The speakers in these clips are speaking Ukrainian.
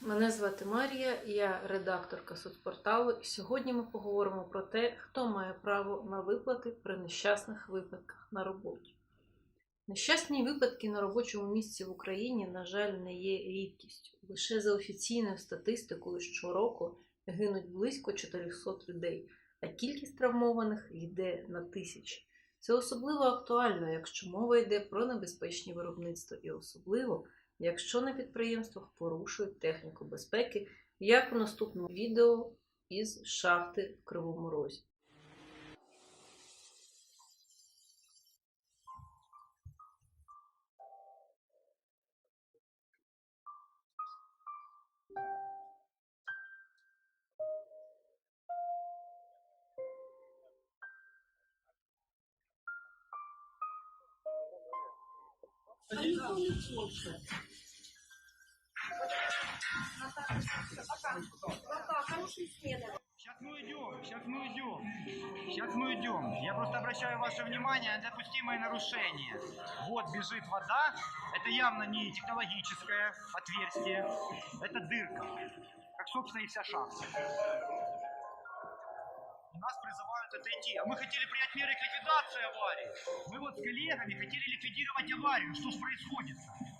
Мене звати Марія, я редакторка соцпорталу, і сьогодні ми поговоримо про те, хто має право на виплати при нещасних випадках на роботі. Нещасні випадки на робочому місці в Україні, на жаль, не є рідкістю. Лише за офіційною статистикою щороку гинуть близько 400 людей, а кількість травмованих йде на тисячі. Це особливо актуально, якщо мова йде про небезпечні виробництва, і особливо якщо на підприємствах порушують техніку безпеки, як у наступному відео із шахти в Кривому Розі. Сейчас мы уйдем, сейчас мы уйдем. Сейчас мы уйдем. Я просто обращаю ваше внимание на допустимое нарушение. Вот бежит вода. Это явно не технологическое отверстие. Это дырка. Как, собственно, и вся шахта. Нас призывают отойти. А мы хотели принять меры к ликвидации аварии. Мы вот с коллегами хотели ликвидировать аварию. Что ж происходит? Ответа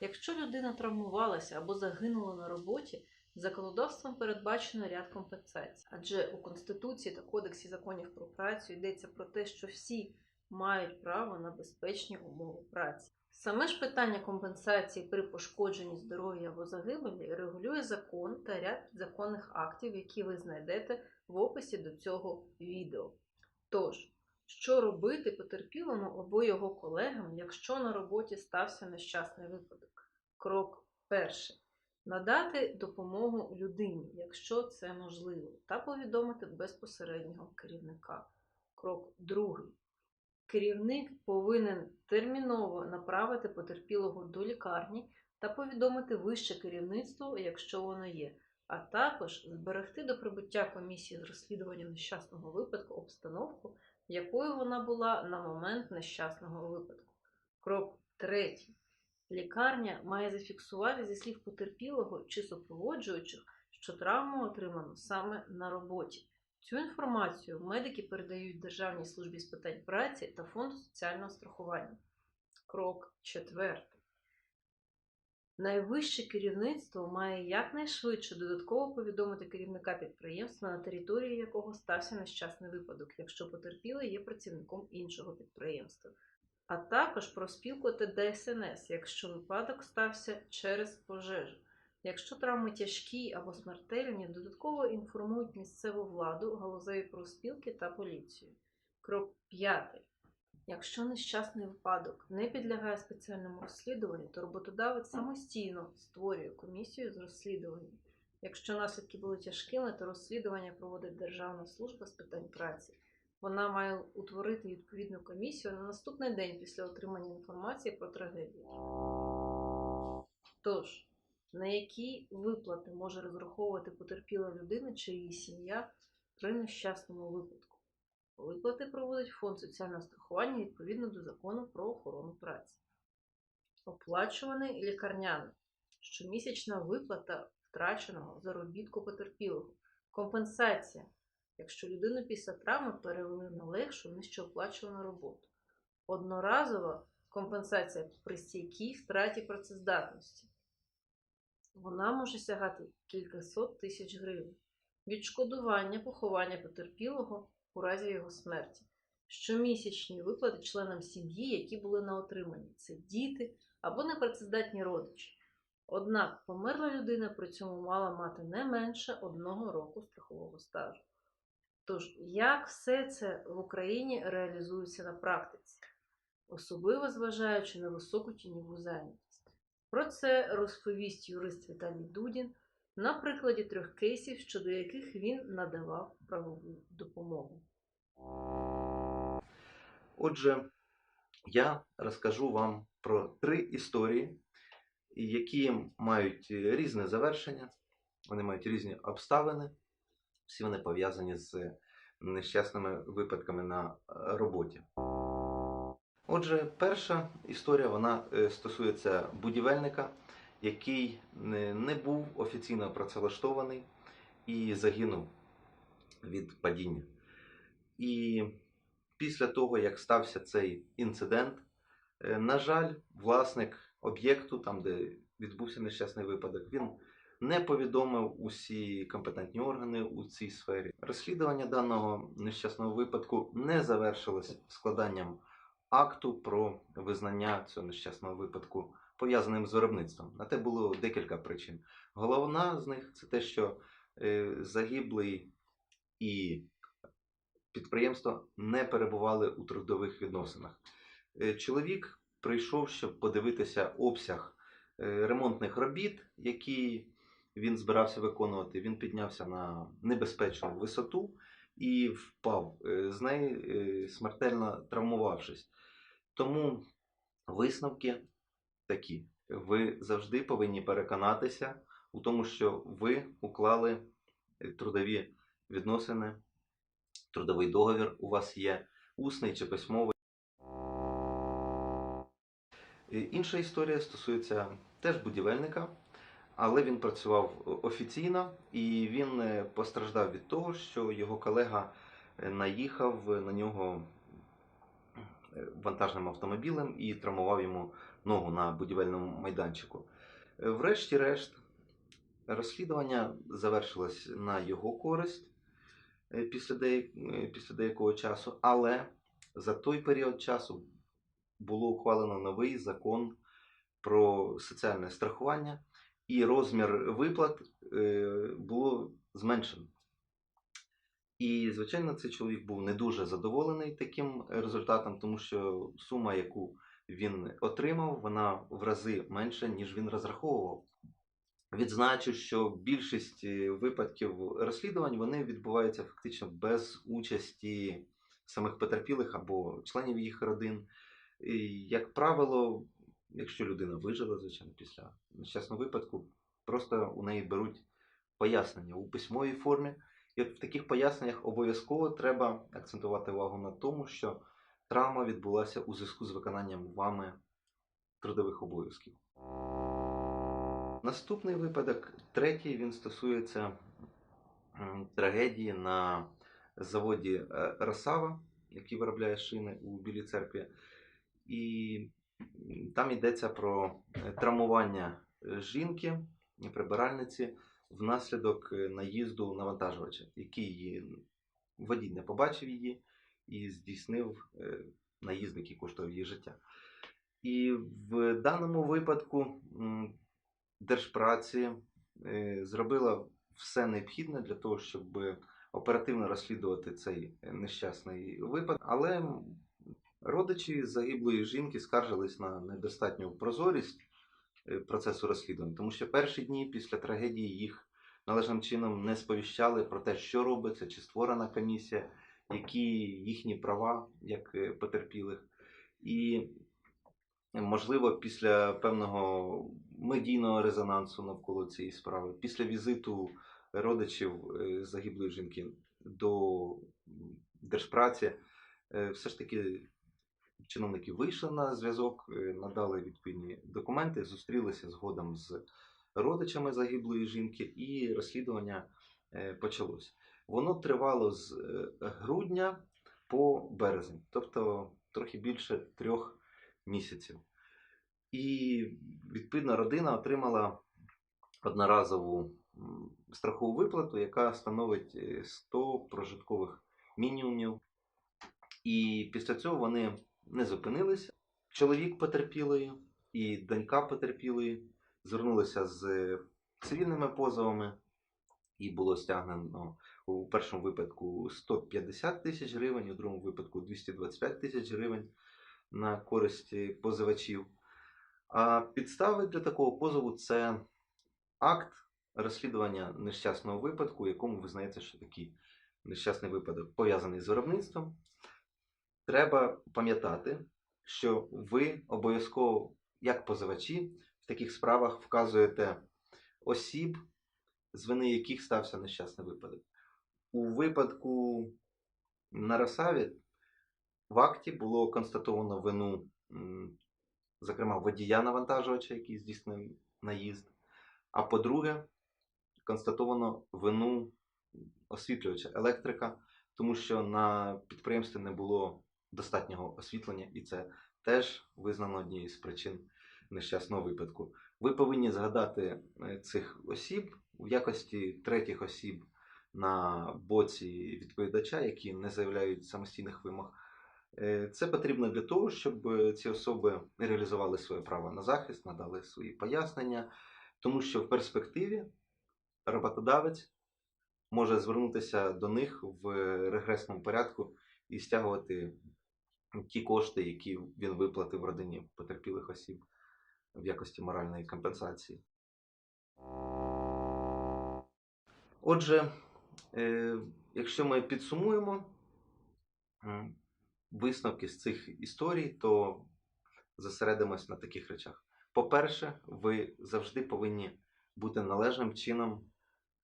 Якщо людина травмувалася або загинула на роботі, законодавством передбачено ряд компенсацій. Адже у Конституції та Кодексі законів про працю йдеться про те, що всі мають право на безпечні умови праці. Саме ж питання компенсації при пошкодженні здоров'я або загибелі регулює закон та ряд законних актів, які ви знайдете в описі до цього відео. Тож, що робити потерпілому або його колегам, якщо на роботі стався нещасний випадок? Крок перший. Надати допомогу людині, якщо це можливо, та повідомити безпосереднього керівника. Крок другий. Керівник повинен терміново направити потерпілого до лікарні та повідомити вище керівництво, якщо воно є, а також зберегти до прибуття комісії з розслідування нещасного випадку обстановку, якою вона була на момент нещасного випадку. Крок третій. Лікарня має зафіксувати зі слів потерпілого чи супроводжуючих, що травму отримано саме на роботі. Цю інформацію медики передають Державній службі з питань праці та Фонду соціального страхування. Крок четвертий. Найвище керівництво має якнайшвидше додатково повідомити керівника підприємства, на території якого стався нещасний випадок, якщо потерпілий є працівником іншого підприємства, а також про спілку та ДСНС, якщо випадок стався через пожежу. Якщо травми тяжкі або смертельні, додатково інформують місцеву владу, галузеві профспілки та поліцію. Крок п'ятий. Якщо нещасний випадок не підлягає спеціальному розслідуванню, то роботодавець самостійно створює комісію з розслідування. Якщо наслідки були тяжкими, то розслідування проводить Державна служба з питань праці. Вона має утворити відповідну комісію на наступний день після отримання інформації про трагедію. Тож, на які виплати може розраховувати потерпіла людина чи її сім'я при нещасному випадку? Виплати проводить Фонд соціального страхування відповідно до закону про охорону праці. Оплачуваний лікарняний. Щомісячна виплата втраченого заробітку потерпілого. Компенсація, якщо людину після травми перевели на легшу нижчооплачувану роботу. Одноразова компенсація при стійкій втраті працездатності. Вона може сягати кількасот тисяч гривень. Відшкодування поховання потерпілого у разі його смерті. Щомісячні виплати членам сім'ї, які були на отриманні. Це діти або непрацездатні родичі. Однак померла людина при цьому мала мати не менше одного року страхового стажу. Тож, як все це в Україні реалізується на практиці, особливо зважаючи на високу тіньову зайнятість? Про це розповість юрист Віталій Дудін на прикладі трьох кейсів, щодо яких він надавав правову допомогу. Отже, я розкажу вам про три історії, які мають різне завершення, вони мають різні обставини, всі вони пов'язані з нещасними випадками на е, роботі. Отже, перша історія вона е, стосується будівельника, який не був офіційно працевлаштований і загинув від падіння. І після того, як стався цей інцидент, е, на жаль, власник об'єкту, там, де відбувся нещасний випадок, він не повідомив усі компетентні органи у цій сфері. Розслідування даного нещасного випадку не завершилось складанням акту про визнання цього нещасного випадку пов'язаним з виробництвом. На те було декілька причин. Головна з них це те, що е, загиблий і підприємство не перебували у трудових відносинах. Е, Чоловік прийшов, щоб подивитися обсяг е, ремонтних робіт, які він збирався виконувати. Він піднявся на небезпечну висоту і впав з неї, смертельно травмувавшись. Тому висновки такі. Ви завжди повинні переконатися у тому, що ви уклали е, трудові відносини, трудовий договір у вас є усний чи письмовий. Е, Інша історія стосується теж будівельника, але він працював офіційно і він е, постраждав від того, що його колега е, наїхав на нього е, вантажним автомобілем і травмував йому ногу на будівельному майданчику. Е, Врешті-решт, розслідування завершилось на його користь е, після, деяк- е, після деякого часу, але за той період часу було ухвалено новий закон про соціальне страхування, і розмір виплат було зменшено. І, звичайно, цей чоловік був не дуже задоволений таким результатом, тому що сума, яку він отримав, вона в рази менша, ніж він розраховував. Відзначу, що більшість е, випадків розслідувань вони відбуваються фактично без участі самих потерпілих або членів їх родин. І, як правило, якщо людина вижила, звичайно, після нещасного випадку, просто у неї беруть пояснення у письмовій формі. І от в таких поясненнях обов'язково треба акцентувати увагу на тому, що травма відбулася у зв'язку з виконанням вами трудових обов'язків. Наступний випадок, третій, він стосується трагедії на заводі е, Росава, який виробляє шини у Білій церкві. І там йдеться про е, травмування е, жінки, прибиральниці, внаслідок е, наїзду навантажувача, який її водій не побачив її і здійснив е, наїзд, який коштував її життя. І в даному випадку Держпраці е, зробила все необхідне для того, щоб оперативно розслідувати цей е, нещасний випадок, але родичі загиблої жінки скаржились на недостатню прозорість е, процесу розслідування, тому що перші дні після трагедії їх належним чином не сповіщали про те, що робиться, чи створена комісія, які їхні права як е, потерпілих. І можливо, після певного медійного резонансу навколо цієї справи, після візиту родичів е, загиблої жінки до держпраці, е, все ж таки чиновники вийшли на зв'язок, е, надали відповідні документи, зустрілися згодом з родичами загиблої жінки, і розслідування е, почалося. Воно тривало з е, грудня по березень, тобто трохи більше трьох місяців. І відповідно родина отримала одноразову страхову виплату, яка становить е, 100 прожиткових мінімумів. І після цього вони не зупинилися. Чоловік потерпілої і донька потерпілої звернулися з цивільними позовами, і було стягнено у першому випадку 150 тисяч гривень, у другому випадку 225 тисяч гривень на користь позивачів. А підстави для такого позову це акт розслідування нещасного випадку, якому визнається, що такий нещасний випадок пов'язаний з виробництвом. Треба пам'ятати, що ви обов'язково, як позивачі, в таких справах вказуєте осіб, з вини яких стався нещасний випадок. У випадку на Росаві в акті було констатовано вину, зокрема, водія навантажувача, який здійснив наїзд. А по-друге, констатовано вину освітлювача електрика, тому що на підприємстві не було достатнього освітлення, і це теж визнано однією з причин нещасного випадку. Ви повинні згадати е, цих осіб в якості третіх осіб на боці відповідача, які не заявляють самостійних вимог. Е, Це потрібно для того, щоб е, ці особи реалізували своє право на захист, надали свої пояснення, тому що в перспективі роботодавець може звернутися до них в регресному порядку і стягувати ті кошти, які він виплатив родині потерпілих осіб в якості моральної компенсації. Отже, е, якщо ми підсумуємо висновки з цих історій, то зосередимось на таких речах. По-перше, ви завжди повинні бути належним чином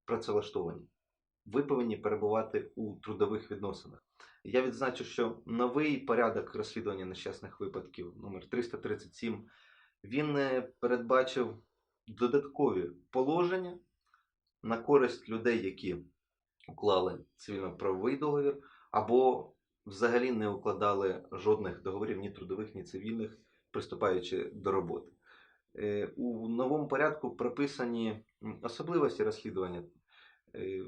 працевлаштовані. Ви повинні перебувати у трудових відносинах. Я відзначу, що новий порядок розслідування нещасних випадків номер 337 він е, передбачив додаткові положення на користь людей, які уклали цивільно-правовий договір, або взагалі не укладали жодних договорів ні трудових, ні цивільних, приступаючи до роботи. Е, У новому порядку прописані особливості розслідування е,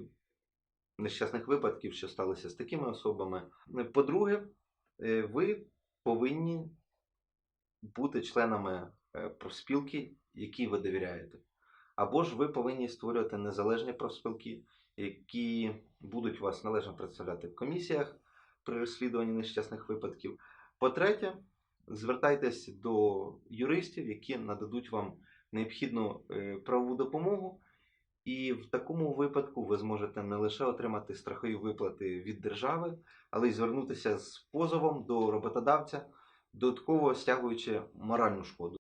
нещасних випадків, що сталися з такими особами. По-друге, е, ви повинні бути членами е, профспілки, якій ви довіряєте. Або ж ви повинні створювати незалежні профспілки, які будуть вас належно представляти в комісіях при розслідуванні нещасних випадків. По-третє, звертайтесь до юристів, які нададуть вам необхідну е, правову допомогу. І в такому випадку ви зможете не лише отримати страхові виплати від держави, але й звернутися з позовом до роботодавця, додатково стягуючи моральну шкоду.